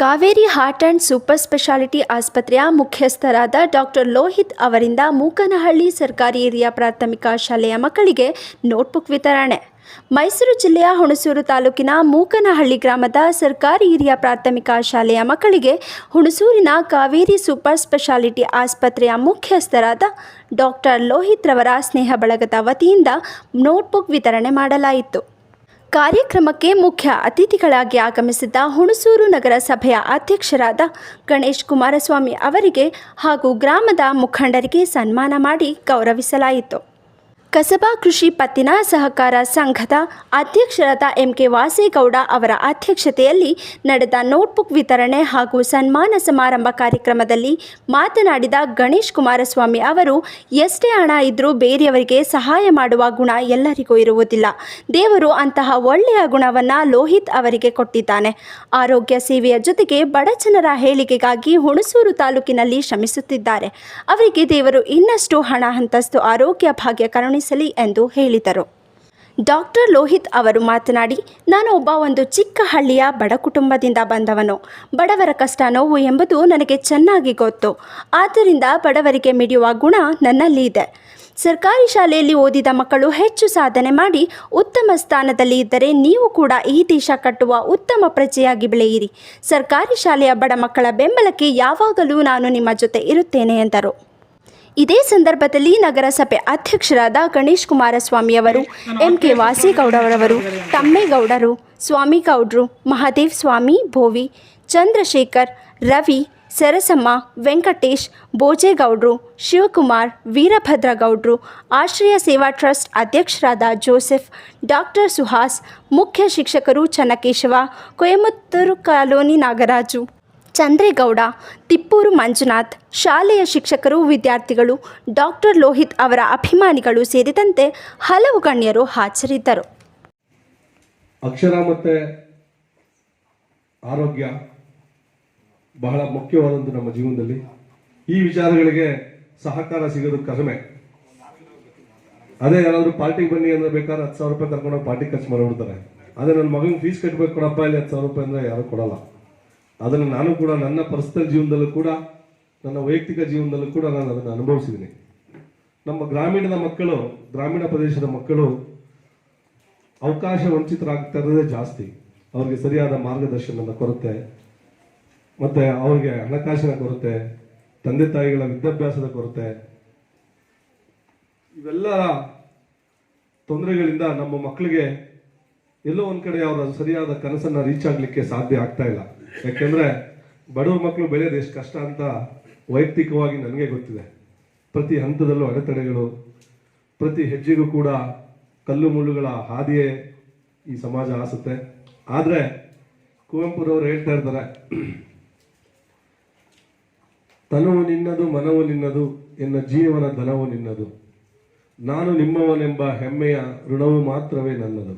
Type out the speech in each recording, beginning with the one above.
Kaveri heart and super speciality ಆಸ್ಪತ್ರೆಯ ಮುಖ್ಯಸ್ಥರಾದ doctor Lohith ಅವರಿಂದ ಮೂಕನಹಳ್ಳಿ ಸರ್ಕಾರಿ ಹಿರಿಯ ಪ್ರಾಥಮಿಕ ಶಾಲೆಯ ಮಕ್ಕಳಿಗೆ ನೋಟ್ಬುಕ್ ವಿತರಣೆ. ಮೈಸೂರು ಜಿಲ್ಲೆಯ ಹುಣಸೂರು ತಾಲೂಕಿನ ಮೂಕನಹಳ್ಳಿ ಗ್ರಾಮದ ಸರ್ಕಾರಿ ಹಿರಿಯ ಪ್ರಾಥಮಿಕ ಶಾಲೆಯ ಮಕ್ಕಳಿಗೆ ಹುಣಸೂರಿನ ಕಾವೇರಿ ಸೂಪರ್ ಸ್ಪೆಷಾಲಿಟಿ ಆಸ್ಪತ್ರೆಯ ಮುಖ್ಯಸ್ಥರಾದ ಡಾಕ್ಟರ್ ಲೋಹಿತ್ ರವರ ಸ್ನೇಹ ಬಳಗದ ವತಿಯಿಂದ ನೋಟ್ಬುಕ್ ವಿತರಣೆ ಮಾಡಲಾಯಿತು. ಕಾರ್ಯಕ್ರಮಕ್ಕೆ ಮುಖ್ಯ ಅತಿಥಿಗಳಾಗಿ ಆಗಮಿಸಿದ್ದ ಹುಣಸೂರು ನಗರಸಭೆಯ ಅಧ್ಯಕ್ಷರಾದ ಗಣೇಶ್ ಕುಮಾರಸ್ವಾಮಿ ಅವರಿಗೆ ಹಾಗೂ ಗ್ರಾಮದ ಮುಖಂಡರಿಗೆ ಸನ್ಮಾನ ಮಾಡಿ ಗೌರವಿಸಲಾಯಿತು. ಕಸಬಾ ಕೃಷಿ ಪತ್ತಿನ ಸಹಕಾರ ಸಂಘದ ಅಧ್ಯಕ್ಷರಾದ ಎಂ ಕೆ ವಾಸೇಗೌಡ ಅವರ ಅಧ್ಯಕ್ಷತೆಯಲ್ಲಿ ನಡೆದ ನೋಟ್ಬುಕ್ ವಿತರಣೆ ಹಾಗೂ ಸನ್ಮಾನ ಸಮಾರಂಭ ಕಾರ್ಯಕ್ರಮದಲ್ಲಿ ಮಾತನಾಡಿದ ಗಣೇಶ್ ಕುಮಾರಸ್ವಾಮಿ ಅವರು, ಎಷ್ಟೇ ಹಣ ಇದ್ದರೂ ಬೇರೆಯವರಿಗೆ ಸಹಾಯ ಮಾಡುವ ಗುಣ ಎಲ್ಲರಿಗೂ ಇರುವುದಿಲ್ಲ. ದೇವರು ಅಂತಹ ಒಳ್ಳೆಯ ಗುಣವನ್ನು ಲೋಹಿತ್ ಅವರಿಗೆ ಕೊಟ್ಟಿದ್ದಾನೆ. ಆರೋಗ್ಯ ಸೇವೆಯ ಜೊತೆಗೆ ಬಡಜನರ ಹೇಳಿಕೆಗಾಗಿ ಹುಣಸೂರು ತಾಲೂಕಿನಲ್ಲಿ ಶ್ರಮಿಸುತ್ತಿದ್ದಾರೆ. ಅವರಿಗೆ ದೇವರು ಇನ್ನಷ್ಟು ಹಣ, ಅಂತಸ್ತು, ಆರೋಗ್ಯ, ಭಾಗ್ಯ ಕರುಣಿಸಲಿ ಎಂದು ಹೇಳಿದರು. ಡಾಕ್ಟರ್ ಲೋಹಿತ್ ಅವರು ಮಾತನಾಡಿ, ನಾನು ಒಬ್ಬ ಒಂದು ಚಿಕ್ಕ ಹಳ್ಳಿಯ ಬಡ ಕುಟುಂಬದಿಂದ ಬಂದವನು. ಬಡವರ ಕಷ್ಟ ನೋವು ಎಂಬುದು ನನಗೆ ಚೆನ್ನಾಗಿ ಗೊತ್ತು. ಆದ್ದರಿಂದ ಬಡವರಿಗೆ ಮಿಡಿಯುವ ಗುಣ ನನ್ನಲ್ಲಿ ಇದೆ. ಸರ್ಕಾರಿ ಶಾಲೆಯಲ್ಲಿ ಓದಿದ ಮಕ್ಕಳು ಹೆಚ್ಚು ಸಾಧನೆ ಮಾಡಿ, ಉತ್ತಮ ಸ್ಥಾನದಲ್ಲಿ ಇದ್ದರೆ ನೀವು ಕೂಡ ಈ ದೇಶ ಕಟ್ಟುವ ಉತ್ತಮ ಪ್ರಜೆಯಾಗಿ ಬೆಳೆಯಿರಿ. ಸರ್ಕಾರಿ ಶಾಲೆಯ ಬಡ ಮಕ್ಕಳ ಬೆಂಬಲಕ್ಕೆ ಯಾವಾಗಲೂ ನಾನು ನಿಮ್ಮ ಜೊತೆ ಇರುತ್ತೇನೆ, ಎಂದರು. ಇದೇ ಸಂದರ್ಭದಲ್ಲಿ ನಗರಸಭೆ ಅಧ್ಯಕ್ಷರಾದ ಗಣೇಶ್ ಕುಮಾರಸ್ವಾಮಿಯವರು ಎಂ ಕೆ ವಾಸೇಗೌಡರವರು ತಮ್ಮೇಗೌಡರು ಸ್ವಾಮಿಗೌಡರು ಮಹಾದೇವ್ ಸ್ವಾಮಿ, ಭೋವಿ, ಚಂದ್ರಶೇಖರ್, ರವಿ, ಸರಸಮ್ಮ, ವೆಂಕಟೇಶ್, ಭೋಜೇಗೌಡ್ರು, ಶಿವಕುಮಾರ್, ವೀರಭದ್ರಗೌಡ್ರು, ಆಶ್ರಯ ಸೇವಾ ಟ್ರಸ್ಟ್ ಅಧ್ಯಕ್ಷರಾದ ಜೋಸೆಫ್, ಡಾಕ್ಟರ್ ಸುಹಾಸ್, ಮುಖ್ಯ ಶಿಕ್ಷಕರು ಚನ್ನಕೇಶವ, ಕೊಯಮತ್ತೂರು ಕಾಲೋನಿ ನಾಗರಾಜು. ಚಂದ್ರೇಗೌಡ, ತಿಪ್ಪೂರು ಮಂಜುನಾಥ್, ಶಾಲೆಯ ಶಿಕ್ಷಕರು, ವಿದ್ಯಾರ್ಥಿಗಳು, ಡಾಕ್ಟರ್ ಲೋಹಿತ್ ಅವರ ಅಭಿಮಾನಿಗಳು ಸೇರಿದಂತೆ ಹಲವು ಗಣ್ಯರು ಹಾಜರಿದ್ದರು. ಅಕ್ಷರ ಮತ್ತೆ ಆರೋಗ್ಯ ಬಹಳ ಮುಖ್ಯವಾದಂಥ ನಮ್ಮ ಜೀವನದಲ್ಲಿ. ಈ ವಿಚಾರಗಳಿಗೆ ಸಹಕಾರ ಸಿಗೋದು ಕಡಿಮೆ. ಅದೇ ಯಾರಾದ್ರೂ ಪಾರ್ಟಿಗೆ ಬನ್ನಿ ಅಂದ್ರೆ ಬೇಕಾದ್ರೆ ಹತ್ತು ಸಾವಿರ ರೂಪಾಯಿ ಕರ್ಕೊಂಡು ಪಾರ್ಟಿ ಖರ್ಚು ಮಾಡಿಬಿಡ್ತಾರೆ ಅದೇ ನನ್ನ ಮಗನ ಫೀಸ್ ಕಟ್ಟಬೇಕು ಕೊಡಪ್ಪ ಇಲ್ಲಿ ಹತ್ತು ಸಾವಿರ ರೂಪಾಯಿ ಅಂದ್ರೆ ಯಾರು ಕೊಡಲ್ಲ. ಅದನ್ನು ನಾನು ಕೂಡ ನನ್ನ ಪರ್ಸನಲ್ ಜೀವನದಲ್ಲೂ ಕೂಡ, ನನ್ನ ವೈಯಕ್ತಿಕ ಜೀವನದಲ್ಲೂ ಕೂಡ ನಾನು ಅದನ್ನು ಅನುಭವಿಸಿದ್ದೀನಿ. ನಮ್ಮ ಗ್ರಾಮೀಣದ ಮಕ್ಕಳು, ಗ್ರಾಮೀಣ ಪ್ರದೇಶದ ಮಕ್ಕಳು ಅವಕಾಶ ವಂಚಿತರಾಗ್ತಾ ಇರೋದೇ ಜಾಸ್ತಿ. ಅವ್ರಿಗೆ ಸರಿಯಾದ ಮಾರ್ಗದರ್ಶನದ ಕೊರತೆ, ಮತ್ತೆ ಅವ್ರಿಗೆ ಹಣಕಾಸಿನ ಕೊರತೆ, ತಂದೆ ತಾಯಿಗಳ ವಿದ್ಯಾಭ್ಯಾಸದ ಕೊರತೆ, ಇವೆಲ್ಲ ತೊಂದರೆಗಳಿಂದ ನಮ್ಮ ಮಕ್ಕಳಿಗೆ ಎಲ್ಲೋ ಒಂದು ಕಡೆ ಅವರ ಸರಿಯಾದ ಕನಸನ್ನ ರೀಚ್ ಆಗಲಿಕ್ಕೆ ಸಾಧ್ಯ ಆಗ್ತಾ ಇಲ್ಲ. ಯಾಕೆಂದ್ರೆ ಬಡವ್ರ ಮಕ್ಕಳು ಬೆಳೆಯೋದು ಎಷ್ಟು ಕಷ್ಟ ಅಂತ ವೈಯಕ್ತಿಕವಾಗಿ ನನಗೆ ಗೊತ್ತಿದೆ. ಪ್ರತಿ ಹಂತದಲ್ಲೂ ಅಡೆತಡೆಗಳು, ಪ್ರತಿ ಹೆಜ್ಜೆಗೂ ಕೂಡ ಕಲ್ಲು ಮುಳ್ಳುಗಳ ಹಾದಿಯೇ ಈ ಸಮಾಜ ಆಸುತ್ತೆ. ಆದರೆ ಕುವೆಂಪುರವರು ಹೇಳ್ತಾ ಇರ್ತಾರೆ, ತನವು ನಿನ್ನದು, ಮನವು ನಿನ್ನದು, ಎನ್ನ ಜೀವನ ಧನವು ನಿನ್ನದು. ನಾನು ನಿಮ್ಮವನೆಂಬ ಹೆಮ್ಮೆಯ ಋಣವು ಮಾತ್ರವೇ ನನ್ನದು.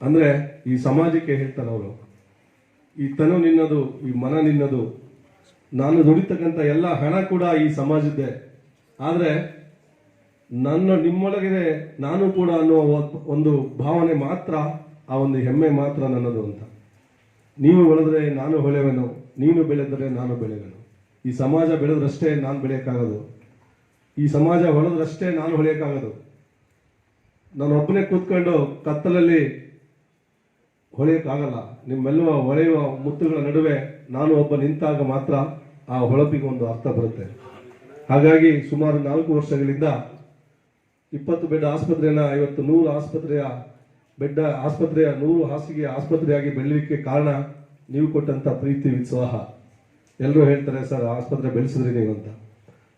ಅಂದ್ರೆ ಈ ಸಮಾಜಕ್ಕೆ ಹೇಳ್ತಾರೆ ಅವರು ಈ ತನು ನಿನ್ನದು, ಈ ಮನ ನಿನ್ನದು. ನಾನು ದುಡಿತಕ್ಕಂಥ ಎಲ್ಲ ಹಣ ಕೂಡ ಈ ಸಮಾಜದ್ದೇ. ಆದರೆ ನನ್ನ ನಿಮ್ಮೊಳಗಿದೆ ನಾನು ಕೂಡ ಅನ್ನುವ ಒದ್- ಭಾವನೆ ಮಾತ್ರ, ಆ ಒಂದು ಹೆಮ್ಮೆ ಮಾತ್ರ ನನ್ನದು ಅಂತ. ನೀವು ಬೆಳೆದ್ರೆ ನಾನು ಹೊಳೆವೆನು ನೀನು ಬೆಳೆದರೆ ನಾನು ಬೆಳೆವೆನು. ಈ ಸಮಾಜ ಬೆಳೆದ್ರಷ್ಟೇ ನಾನು ಬೆಳೆಯೋಕ್ಕಾಗೋದು. ಈ ಸಮಾಜ ಹೊಳೆದ್ರಷ್ಟೇ ನಾನು ಹೊಳೆಯೋಕ್ಕಾಗೋದು. ನಾನು ಒಬ್ಬನೇ ಕೂತ್ಕೊಂಡು ಕತ್ತಲಲ್ಲಿ ಹೊಳೆಯಕ್ಕಾಗಲ್ಲ. ನಿಮ್ಮೆಲ್ಲವ ಹೊಳೆಯುವ ಮುತ್ತುಗಳ ನಡುವೆ ನಾನು ಒಬ್ಬ ನಿಂತಾಗ ಮಾತ್ರ ಆ ಹೊಳಪಿಗೆ ಒಂದು ಅರ್ಥ ಬರುತ್ತೆ. ಹಾಗಾಗಿ ಸುಮಾರು ನಾಲ್ಕು ವರ್ಷಗಳಿಂದ ಇಪ್ಪತ್ತು ಬೆಡ್ ಆಸ್ಪತ್ರೆಯನ್ನ, ಐವತ್ತು ನೂರು ಆಸ್ಪತ್ರೆಯ ಬೆಡ್ ಆಸ್ಪತ್ರೆಯ ನೂರು ಹಾಸಿಗೆ ಆಸ್ಪತ್ರೆಯಾಗಿ ಬೆಳಲಿಕ್ಕೆ ಕಾರಣ ನೀವು ಕೊಟ್ಟಂತ ಪ್ರೀತಿ ಉತ್ಸಾಹ ಎಲ್ಲರೂ ಹೇಳ್ತಾರೆ, ಸರ್ ಆಸ್ಪತ್ರೆ ಬೆಳೆಸಿದ್ರಿ ನೀವು ಅಂತ.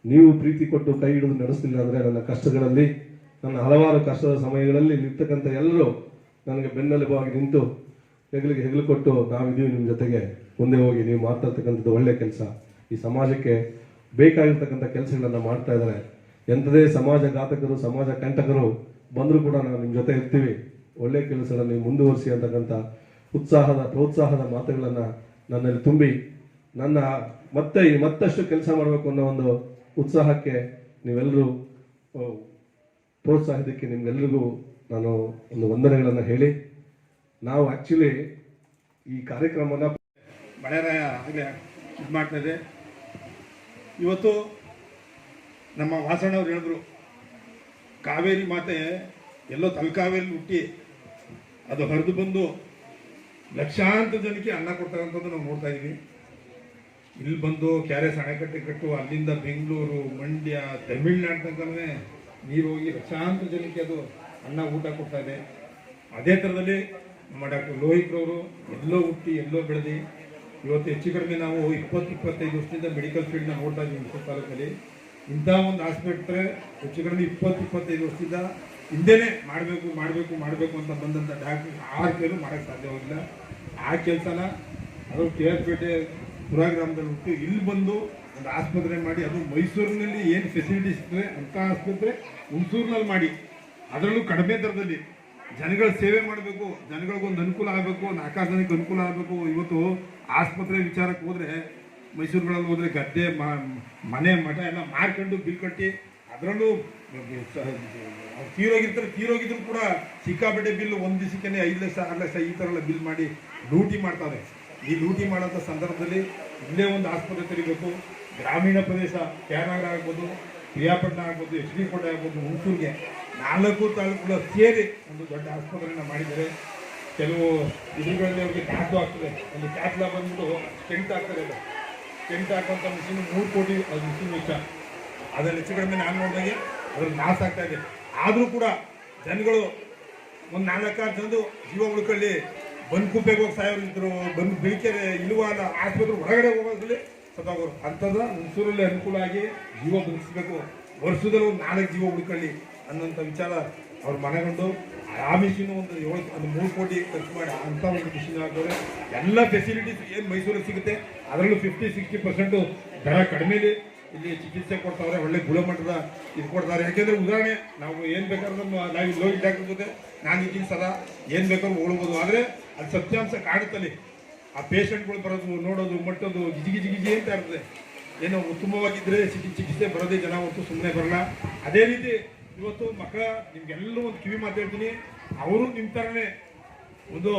ನೀವು ಪ್ರೀತಿ ಕೊಟ್ಟು ಕೈ ಹಿಡಿದು ನಡೆಸಲಿಲ್ಲ ಅಂದ್ರೆ ನನ್ನ ಕಷ್ಟಗಳಲ್ಲಿ, ನನ್ನ ಹಲವಾರು ಕಷ್ಟದ ಸಮಯಗಳಲ್ಲಿ ನಿಂತಕ್ಕಂಥ ಎಲ್ಲರೂ ನನಗೆ ಬೆನ್ನೆಲುಬಾಗಿ ನಿಂತು ಹೆಗಲಿಗೆ ಹೆಗಲು ಕೊಟ್ಟು ನಾವಿದೀವಿ ನಿಮ್ಮ ಜೊತೆಗೆ. ಮುಂದೆ ಹೋಗಿ ನೀವು ಮಾಡ್ತಾ ಒಳ್ಳೆ ಕೆಲಸ. ಈ ಸಮಾಜಕ್ಕೆ ಬೇಕಾಗಿರ್ತಕ್ಕಂಥ ಕೆಲಸಗಳನ್ನು ಮಾಡ್ತಾ ಇದ್ದಾರೆ. ಎಂಥದೇ ಸಮಾಜ ಘಾತಕರು, ಸಮಾಜ ಕಂಟಕರು ಬಂದರೂ ಕೂಡ ನಾವು ನಿಮ್ಮ ಜೊತೆ ಇರ್ತೀವಿ. ಒಳ್ಳೆ ಕೆಲಸಗಳನ್ನು ನೀವು ಮುಂದುವರಿಸಿ ಅಂತಕ್ಕಂಥ ಉತ್ಸಾಹದ, ಪ್ರೋತ್ಸಾಹದ ಮಾತುಗಳನ್ನು ನನ್ನಲ್ಲಿ ತುಂಬಿ, ನನ್ನ ಮತ್ತೆ ಮತ್ತಷ್ಟು ಕೆಲಸ ಮಾಡಬೇಕು ಅನ್ನೋ ಒಂದು ಉತ್ಸಾಹಕ್ಕೆ ನೀವೆಲ್ಲರೂ ಪ್ರೋತ್ಸಾಹದಕ್ಕೆ ನಿಮ್ಗೆಲ್ರಿಗೂ ನಾನು ಒಂದು ವಂದನೆಗಳನ್ನು ಹೇಳಿ ನಾವು ಆಕ್ಚುಲಿ ಈ ಕಾರ್ಯಕ್ರಮನ ಬಳೆರಾಯ ಆಗಲೇ ಇದು ಮಾಡ್ತಾಯಿದೆ ಇವತ್ತು ನಮ್ಮ ವಾಸಣ್ಣವ್ರು ಹೇಳಿದ್ರು, ಕಾವೇರಿ ಮಾತೆ ಎಲ್ಲೋ ತಲಕಾವೇರಿ ಹುಟ್ಟಿ ಅದು ಹರಿದು ಬಂದು ಲಕ್ಷಾಂತರ ಜನಕ್ಕೆ ಅನ್ನ ಕೊಡ್ತಾರಂಥದ್ದು ನಾವು ನೋಡ್ತಾ ಇದ್ದೀವಿ ಇಲ್ಲಿ ಬಂದು ಕೆ ಸಣೆಕಟ್ಟೆ ಕಟ್ಟು, ಅಲ್ಲಿಂದ ಬೆಂಗಳೂರು, ಮಂಡ್ಯ, ತಮಿಳ್ನಾಡು ತನಕನೇ ನೀರು ಹೋಗಿ ಲಕ್ಷಾಂತರ ಜನಕ್ಕೆ ಅದು ಅನ್ನ ಊಟ ಕೊಡ್ತಾ ಇದೆ. ಅದೇ ಥರದಲ್ಲಿ ನಮ್ಮ ಡಾಕ್ಟರ್ ಲೋಹಿತ್ರವರು ಎಲ್ಲೋ ಹುಟ್ಟಿ, ಎಲ್ಲೋ ಬೆಳೆದು ಇವತ್ತು ಹೆಚ್ಚು ಕಡಿಮೆ ನಾವು ಇಪ್ಪತ್ತು, ಇಪ್ಪತ್ತೈದು ವರ್ಷದಿಂದ ಮೆಡಿಕಲ್ ಫೀಲ್ಡ್ನ ನೋಡ್ತಾ ಇದ್ದೀವಿ ಹುಣಸೂರು ತಾಲೂಕಲ್ಲಿ ಇಂಥ ಒಂದು ಆಸ್ಪತ್ರೆ ಹೆಚ್ಚು ಕಡಿಮೆ ಇಪ್ಪತ್ತು, ಇಪ್ಪತ್ತೈದು ವರ್ಷದಿಂದ ಹಿಂದೆನೇ ಮಾಡಬೇಕು ಮಾಡಬೇಕು ಮಾಡಬೇಕು ಅಂತ ಬಂದಂಥ ಡಾಕ್ಟ್ರ್ ಆರು ಕೇಳು ಮಾಡೋಕ್ಕೆ ಸಾಧ್ಯವಾಗಿಲ್ಲ ಆ ಕೆಲಸನ ಅದು ಕೆ ಆರ್ ಪೇಟೆ ಪುರಾಗ್ರಾಮದಲ್ಲಿ ಹುಟ್ಟು ಇಲ್ಲಿ ಬಂದು ಒಂದು ಆಸ್ಪತ್ರೆ ಮಾಡಿ, ಅದು ಮೈಸೂರಿನಲ್ಲಿ ಏನು ಫೆಸಿಲಿಟೀಸ್ ಇರ್ತದೆ ಅಂಥ ಆಸ್ಪತ್ರೆ ಹುಣಸೂರಿನಲ್ಲಿ ಮಾಡಿ. ಅದರಲ್ಲೂ ಕಡಿಮೆ ದರದಲ್ಲಿ. ಜನಗಳ ಸೇವೆ ಮಾಡಬೇಕು, ಜನಗಳಿಗೊಂದು ಅನುಕೂಲ ಆಗಬೇಕು ನಾಲ್ಕಾರು ಜನಕ್ಕೆ ಅನುಕೂಲ ಆಗಬೇಕು. ಇವತ್ತು ಆಸ್ಪತ್ರೆ ವಿಚಾರಕ್ಕೆ ಹೋದರೆ, ಮೈಸೂರುಗಳಲ್ಲಿ ಹೋದರೆ ಗದ್ದೆ ಮನೆ, ಮಠ ಎಲ್ಲ ಮಾರ್ಕೊಂಡು ಬಿಲ್ ಕಟ್ಟಿ, ಅದರಲ್ಲೂ ತೀರೋಗಿರ್ತಾರೆ, ತೀರೋಗಿದ್ರು ಕೂಡ ಸಿಕ್ಕಾಪಟ್ಟೆ ಬಿಲ್ ಒಂದು ದಿವಸಕ್ಕೆ ಐದು ಲಕ್ಷ, ಆರು ಲಕ್ಷ ಈ ಥರ ಎಲ್ಲ ಬಿಲ್ ಮಾಡಿ ಡ್ಯೂಟಿ ಮಾಡ್ತಾರೆ. ಈ ಡ್ಯೂಟಿ ಮಾಡೋಂಥ ಸಂದರ್ಭದಲ್ಲಿ ಇಲ್ಲೇ ಒಂದು ಆಸ್ಪತ್ರೆ ತೆರಿಬೇಕು. ಗ್ರಾಮೀಣ ಪ್ರದೇಶ ಕ್ಯಾನಗರ ಆಗ್ಬೋದು, ಪ್ರಿಯಾಪಟ್ಟಣ ಆಗ್ಬೋದು, ಎಚ್ ಡಿ ಕೋಟೆ ಆಗ್ಬೋದು, ಹುಣಸೂರಿಗೆ. ನಾಲ್ಕು ತಾಲೂಕುಗಳು ಸೇರಿ ಒಂದು ದೊಡ್ಡ ಆಸ್ಪತ್ರೆಯನ್ನು ಮಾಡಿದ್ದಾರೆ. ಕೆಲವು ಇದುಗಳಲ್ಲಿ ಅವರಿಗೆ ಕ್ಯಾಟ್ಲು ಆಗ್ತದೆ. ಒಂದು ಕ್ಯಾಟ್ಲ ಬಂದ್ಬಿಟ್ಟು ಟೆಂಟ್ ಆಗ್ತದೆ ಅದು. ಟೆಂಟ್ ಹಾಕುವಂಥ ಮಿಷಿನ್ ಮೂರು ಕೋಟಿ ಅದು ಮಿಷಿನ್ ವೆಚ್ಚ. ಅದರಲ್ಲಿ ಹೆಚ್ಚು ಕಡಿಮೆ ನಾನು ನೋಡಿದಾಗೆ ಅದ್ರಲ್ಲಿ ನಾಶ ಆಗ್ತಾ ಇದೆ. ಆದರೂ ಕೂಡ ಜನಗಳು ಒಂದು ನಾಲ್ಕಾರು ಜನದು ಜೀವ ಉಳ್ಕೊಳ್ಳಿ. ಬಂದು ಕುಪ್ಪೆಗೆ ಹೋಗಿ ಸಾಯೋರಿದ್ರು ಬಂದು ಬೆಳಿಕೆರೆ ಇಲ್ಲವಾದ ಆಸ್ಪತ್ರೆ ಹೊರಗಡೆ ಹೋಗೋದ್ರಲ್ಲಿ ಸತ್ತೋಗೋರು ಅಂಥದ್ದು ಹುಣಸೂರಲ್ಲಿ ಅನುಕೂಲ ಆಗಿ ಜೀವ ಬದುಕಿಸ್ಬೇಕು ವರ್ಷದಲ್ಲಿ ಒಂದು ನಾಲ್ಕು ಜೀವ ಉಳ್ಕೊಳ್ಳಿ. ಅನ್ನೋಂಥ ವಿಚಾರ ಅವ್ರು ಮನೆಗೊಂಡು, ಆ ಮಿಷಿನ್ ಒಂದು ಏಳು, ಒಂದು ಮೂರು ಕೋಟಿ ಖರ್ಚು ಮಾಡಿ ಅಂಥ ಒಂದು ಮಿಷಿನ್ ಹಾಕಿದ್ರೆ ಎಲ್ಲ ಫೆಸಿಲಿಟೀಸ್ ಏನು ಮೈಸೂರಲ್ಲಿ ಸಿಗುತ್ತೆ, ಅದರಲ್ಲೂ ಫಿಫ್ಟಿ ಸಿಕ್ಸ್ಟಿ ಪರ್ಸೆಂಟು ದರ ಕಡಿಮೆಲಿ ಇಲ್ಲಿ ಚಿಕಿತ್ಸೆ ಕೊಡ್ತಾವ್ರೆ, ಒಳ್ಳೆ ಗುಣಮಟ್ಟದ ಇದು ಕೊಡ್ತಾರೆ. ಯಾಕೆಂದರೆ ಉದಾಹರಣೆ, ನಾವು ಏನು ಬೇಕಾದ್ರೂ ನಮ್ಮ, ನಾವು ಇಲ್ಲಿ ಹೋಗಿ ಡಾಕ್ಟರ್ ಜೊತೆ, ನಾನು ಇದ್ದೀನಿ ಸದಾ, ಏನು ಬೇಕಾದ್ರೂ ಹೋಗ್ಬೋದು ಆದರೆ ಅದು ಸತ್ಯಾಂಶ ಕಾಡುತ್ತಲ್ಲಿ ಆ ಪೇಷಂಟ್ಗಳು ಬರೋದು, ನೋಡೋದು, ಮಟ್ಟೋದು ಗಿಜಿ ಗಿಜಿ ಅಂತ ಇರ್ತದೆ. ಏನೋ ಉತ್ತಮವಾಗಿದ್ದರೆ ಚಿಕಿ ಚಿಕಿತ್ಸೆ ಬರೋದೇ ಜನ ಹೊತ್ತು ಸುಮ್ಮನೆ ಬರಲ್ಲ. ಅದೇ ರೀತಿ ಇವತ್ತು ಮಕ್ಕಳ, ನಿಮ್ಗೆಲ್ಲರೂ ಒಂದು ಕಿವಿ ಮಾತಾಡ್ತೀನಿ ಅವರು ನಿಮ್ಮ ಥರನೇ ಒಂದು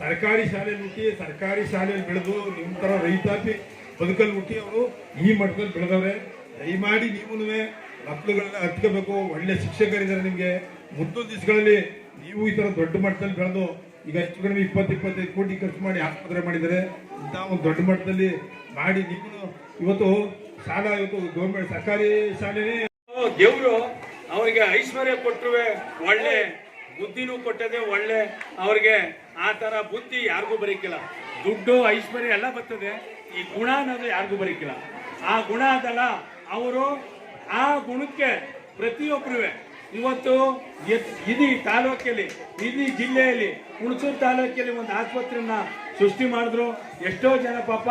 ಸರ್ಕಾರಿ ಶಾಲೆಯಲ್ಲಿ ಹುಟ್ಟಿ, ಸರ್ಕಾರಿ ಶಾಲೆಯಲ್ಲಿ ಬೆಳೆದು ನಿಮ್ಮ ಥರ ರೈತಾಪಿ ಬದುಕಲ್ಲಿ ಹುಟ್ಟಿ ಅವರು ಈ ಮಟ್ಟದಲ್ಲಿ ಬೆಳೆದವ್ರೆ. ದಯಮಾಡಿ ನೀವೂ ಮಕ್ಕಳುಗಳನ್ನ ಹತ್ಕೋಬೇಕು ಒಳ್ಳೆ ಶಿಕ್ಷಕರಿದ್ದಾರೆ ನಿಮಗೆ. ಮುಂದೊಂದು ದಿವಸಗಳಲ್ಲಿ ನೀವು ಈ ಥರ ದೊಡ್ಡ ಮಟ್ಟದಲ್ಲಿ ಬೆಳೆದು ಈಗ ಹೆಚ್ಚು ಕಡಿಮೆ ಇಪ್ಪತ್ತು, ಇಪ್ಪತ್ತೈದು ಕೋಟಿ ಖರ್ಚು ಮಾಡಿ ಆಸ್ಪತ್ರೆ ಮಾಡಿದ್ದಾರೆ ಇಂಥ ಒಂದು ದೊಡ್ಡ ಮಟ್ಟದಲ್ಲಿ ಮಾಡಿ ನೀವು ಇವತ್ತು ಶಾಲಾ, ಇವತ್ತು ಗೌರ್ಮೆಂಟ್ ಸರ್ಕಾರಿ ಶಾಲೆನೇ. ದೇವರು ಅವರಿಗೆ ಐಶ್ವರ್ಯ ಕೊಟ್ಟರುವೆ ಒಳ್ಳೆ ಬುದ್ಧಿನೂ ಕೊಟ್ಟದೆ ಒಳ್ಳೆ ಅವ್ರಿಗೆ ಆ ಥರ ಬುದ್ಧಿ ಯಾರಿಗೂ ಬರೀಕಿಲ್ಲ. ದುಡ್ಡು ಐಶ್ವರ್ಯ ಎಲ್ಲ ಬರ್ತದೆ, ಈ ಗುಣ ಅನ್ನೋದು ಯಾರಿಗೂ ಬರೀಕಿಲ್ಲ. ಆ ಗುಣ ಅದಲ್ಲ, ಅವರು ಆ ಗುಣಕ್ಕೆ ಪ್ರತಿಯೊಬ್ಬರೂ ಇವತ್ತು ಇಡೀ ತಾಲೂಕಲ್ಲಿ, ಇಡೀ ಜಿಲ್ಲೆಯಲ್ಲಿ, ಹುಣಸೂರು ತಾಲೂಕಲ್ಲಿ ಒಂದು ಆಸ್ಪತ್ರೆಯನ್ನ ಸೃಷ್ಟಿ ಮಾಡಿದ್ರು. ಎಷ್ಟೋ ಜನ ಪಾಪ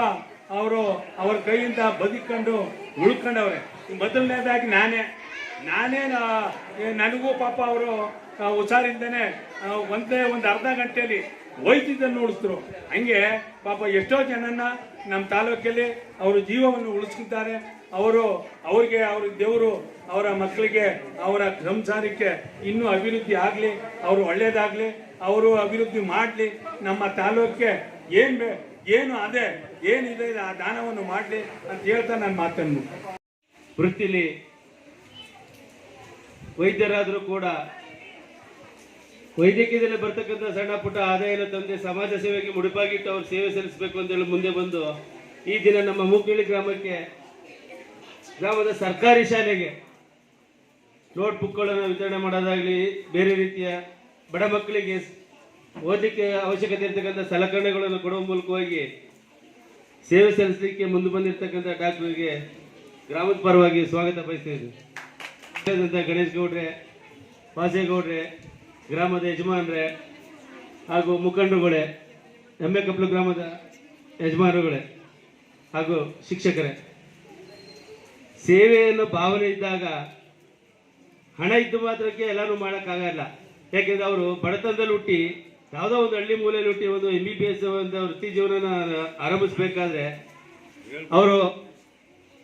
ಅವರು ಅವ್ರ ಕೈಯಿಂದ ಬದುಕೊಂಡು ಉಳ್ಕೊಂಡವ್ರೆ. ಮೊದಲನೇದಾಗಿ ನಾನೇ. ನಾನೇ ನನಗೂ ಪಾಪ ಅವರು ಹುಷಾರಿಂದನೇ ಒಂದೇ ಒಂದು ಅರ್ಧ ಗಂಟೆಯಲ್ಲಿ ವೈದ್ಯದನ್ನು ಉಳಿಸಿದ್ರು ಹಂಗೆ ಪಾಪ ಎಷ್ಟೋ ಜನನ್ನ ನಮ್ಮ ತಾಲೂಕಲ್ಲಿ ಅವರು ಜೀವವನ್ನು ಉಳಿಸ್ಕೊತಾರೆ ಅವರು, ಅವ್ರಿಗೆ, ಅವ್ರ ದೇವರು, ಅವರ ಮಕ್ಕಳಿಗೆ, ಅವರ ಸಂಸಾರಕ್ಕೆ ಇನ್ನೂ ಅಭಿವೃದ್ಧಿ ಆಗಲಿ, ಅವರು ಒಳ್ಳೇದಾಗಲಿ, ಅವರು ಅಭಿವೃದ್ಧಿ ಮಾಡಲಿ, ನಮ್ಮ ತಾಲೂಕಿಗೆ ಏನು ಬೇ, ಏನು ಅದೇ, ಏನಿದೆ, ಆ ದಾನವನ್ನು ಮಾಡಲಿ ಅಂತ ಹೇಳ್ತಾ ನಾನು ಮಾತನ್ನು. ವೃತ್ತಿಲಿ ವೈದ್ಯರಾದರೂ ಕೂಡ ವೈದ್ಯಕೀಯದಲ್ಲಿ ಬರ್ತಕ್ಕಂಥ ಸಣ್ಣ ಪುಟ್ಟ ಆದಾಯನ ತಂದೆ ಸಮಾಜ ಸೇವೆಗೆ ಮುಡಿಪಾಗಿಟ್ಟು ಅವ್ರು ಸೇವೆ ಸಲ್ಲಿಸಬೇಕು ಅಂತೇಳಿ ಮುಂದೆ ಬಂದು ಈ ದಿನ ನಮ್ಮ ಮೂಕಳ್ಳಿ ಗ್ರಾಮಕ್ಕೆ, ಗ್ರಾಮದ ಸರ್ಕಾರಿ ಶಾಲೆಗೆ ನೋಟ್ ಬುಕ್ಗಳನ್ನು ವಿತರಣೆ ಮಾಡೋದಾಗಲಿ, ಬೇರೆ ರೀತಿಯ ಬಡ ಮಕ್ಕಳಿಗೆ ಓದಲಿಕ್ಕೆ ಅವಶ್ಯಕತೆ ಇರ್ತಕ್ಕಂಥ ಸಲಕರಣೆಗಳನ್ನು ಕೊಡುವ ಮೂಲಕವಾಗಿ ಸೇವೆ ಸಲ್ಲಿಸಲಿಕ್ಕೆ ಮುಂದೆ ಬಂದಿರತಕ್ಕಂಥ ಡಾಕ್ಟರ್ಗೆ ಗ್ರಾಮದ ಪರವಾಗಿ ಸ್ವಾಗತ ಬಯಸ್ತಿದ್ವಿ ಗಣೇಶ್ ಗೌಡ್ರೆ ವಾಸೇಗೌಡ್ರೆ ಗ್ರಾಮದ ಯಜಮಾನ್ರೆ ಹಾಗೂ ಮುಖಂಡರುಗಳೇ ಎಮ್ಮೆಕಪ್ಲು ಗ್ರಾಮದ ಯಜಮಾನರುಗಳೇ ಹಾಗೂ ಶಿಕ್ಷಕರೇ. ಸೇವೆಯನ್ನು ಭಾವನೆ ಇದ್ದಾಗ ಹಣ ಇದ್ದು ಮಾತ್ರಕ್ಕೆ ಎಲ್ಲರೂ ಮಾಡೋಕ್ಕಾಗಲ್ಲ. ಯಾಕೆಂದರೆ ಅವರು ಬಡತನದಲ್ಲಿ ಹುಟ್ಟಿ ಯಾವುದೋ ಒಂದು ಹಳ್ಳಿ ಮೂಲೆಯಲ್ಲಿ ಹುಟ್ಟಿ ಒಂದು ಎಂ ಬಿ ಬಿ ಎಸ್ ಒಂದು ವೃತ್ತಿ ಜೀವನನ ಆರಂಭಿಸಬೇಕಾದ್ರೆ ಅವರು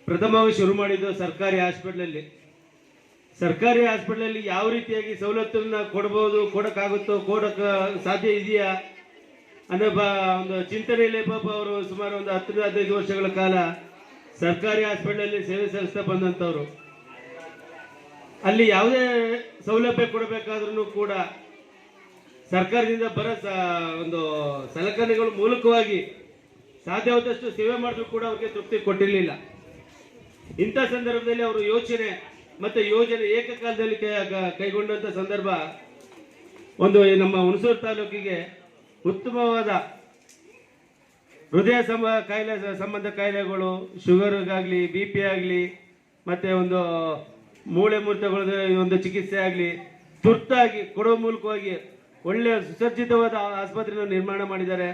ಪ್ರಥಮವಾಗಿ ಶುರು ಮಾಡಿದ್ದು ಸರ್ಕಾರಿ ಹಾಸ್ಪಿಟ್ಲಲ್ಲಿ. ಸರ್ಕಾರಿ ಹಾಸ್ಪಿಟ್ಲಲ್ಲಿ ಯಾವ ರೀತಿಯಾಗಿ ಸವಲತ್ತನ್ನ ಕೊಡ್ಬೋದು, ಕೊಡೋಕ್ಕಾಗುತ್ತೋ, ಕೊಡೋಕೆ ಸಾಧ್ಯ ಇದೆಯಾ? ಅನ್ನೋ ಬ ಒಂದು ಚಿಂತನೆಯಲ್ಲೇ ಪಾಪ ಅವರು ಸುಮಾರು ಒಂದು ಹತ್ತರಿಂದ ಹದಿನೈದು ವರ್ಷಗಳ ಕಾಲ ಸರ್ಕಾರಿ ಹಾಸ್ಪಿಟಲಲ್ಲಿ ಸೇವೆ ಸಲ್ಲಿಸ್ತಾ ಬಂದಂಥವ್ರು. ಅಲ್ಲಿ ಯಾವುದೇ ಸೌಲಭ್ಯ ಕೊಡಬೇಕಾದ್ರೂ ಕೂಡ ಸರ್ಕಾರದಿಂದ ಬರೋ ಒಂದು ಸಲಕರಣೆಗಳ ಮೂಲಕವಾಗಿ ಸಾಧ್ಯವಾದಷ್ಟು ಸೇವೆ ಮಾಡಿದ್ರು ಕೂಡ ಅವ್ರಿಗೆ ತೃಪ್ತಿ ಕೊಟ್ಟಿರಲಿಲ್ಲ. ಇಂಥ ಸಂದರ್ಭದಲ್ಲಿ ಅವರು ಯೋಚನೆ ಮತ್ತೆ ಯೋಜನೆ ಏಕಕಾಲದಲ್ಲಿ ಕೈಗೊಂಡಂತ ಸಂದರ್ಭ ಒಂದು ನಮ್ಮ ಹುಣಸೂರು ತಾಲೂಕಿಗೆ ಉತ್ತಮವಾದ ಹೃದಯ ಸಂಬ ಕಾಯಿಲೆ ಸಂಬಂಧ ಕಾಯಿಲೆಗಳು ಶುಗರ್ಗಾಗಲಿ ಬಿ ಪಿ ಆಗಲಿ, ಮತ್ತೆ ಒಂದು ಮೂಳೆ ಮುರಿತಗಳ ಒಂದು ಚಿಕಿತ್ಸೆ ಆಗಲಿ, ತುರ್ತಾಗಿ, ಕೊಡೋ ಮೂಲಕವಾಗಿ ಒಳ್ಳೆಯ ಸುಸಜ್ಜಿತವಾದ ಆಸ್ಪತ್ರೆಯನ್ನು ನಿರ್ಮಾಣ ಮಾಡಿದ್ದಾರೆ.